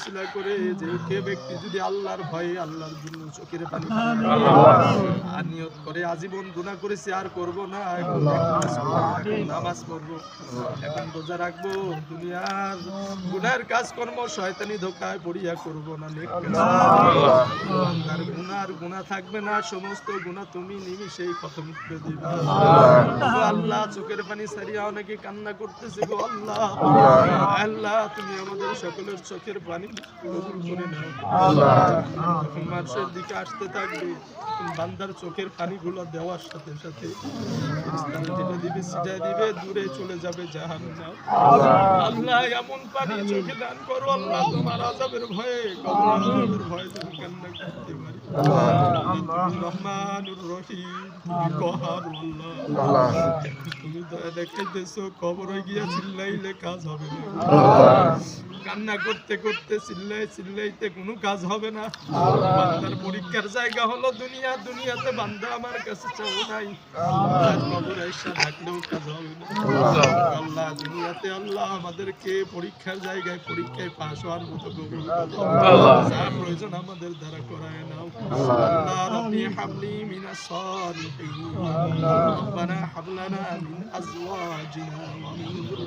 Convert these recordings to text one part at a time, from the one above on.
ওসিলা করে যে কে ব্যক্তি যদি আল্লাহর ভয়ে আল্লাহর জন্য চোখের পানি আর করে আজীবন গুনাহ করেছি আর করব না। এখন নামাজ পড়ব, এখন রোজা রাখব দুনিয়ার গুনার কাজকর্ম শয়তানি ধোকায় পড়িয়া করব না। আর গুনার গুনাহ থাকবে না সমস্ত গুনাহ তুমি খতম করে দিবে। আল্লাহ। চোখের পানি সারিয়া অনেকে কান্না করতেছে গো আল্লাহ। আল্লাহ। তুমি আমাদের সকলের চোখের পানি করে নাও। মানুষের দিকে আসতে থাকবে বান্দার চোখের পানিগুলো দেওয়ার সাথে সাথে দিবে ছিটায় দিবে দূরে চলে যাবে জাহান্নাম আল্লাহ এমন পানি চোখে দান করো আল্লাহ তোমার আযাবের ভয়ে আযাবের ভয়ে তুমি কান্না করতে পারি। রহমানুর রহিম। আল্লাহ। তুমি দয়া দেখাইতেছো কবরে গিয়া চিল্লাইলে কাজ হবে না। কান্না করতে করতে চিল্লাই চিল্লাইতে কোনো কাজ হবে না। বান্দার পরীক্ষার জায়গা হলো দুনিয়া, দুনিয়াতে বান্দা আমার কাছে চাও নাই। ডাকলেও কাজ হবে না। আল্লাহ, দুনিয়াতে আল্লাহ আমাদেরকে পরীক্ষার জায়গায় পরীক্ষায় পাশ হওয়ার মতো। যা প্রয়োজন আমাদের দ্বারা করায় নাও।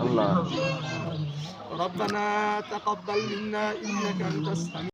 আল্লাহ রব্বি ربنا تقبل منا إنك أنت السميع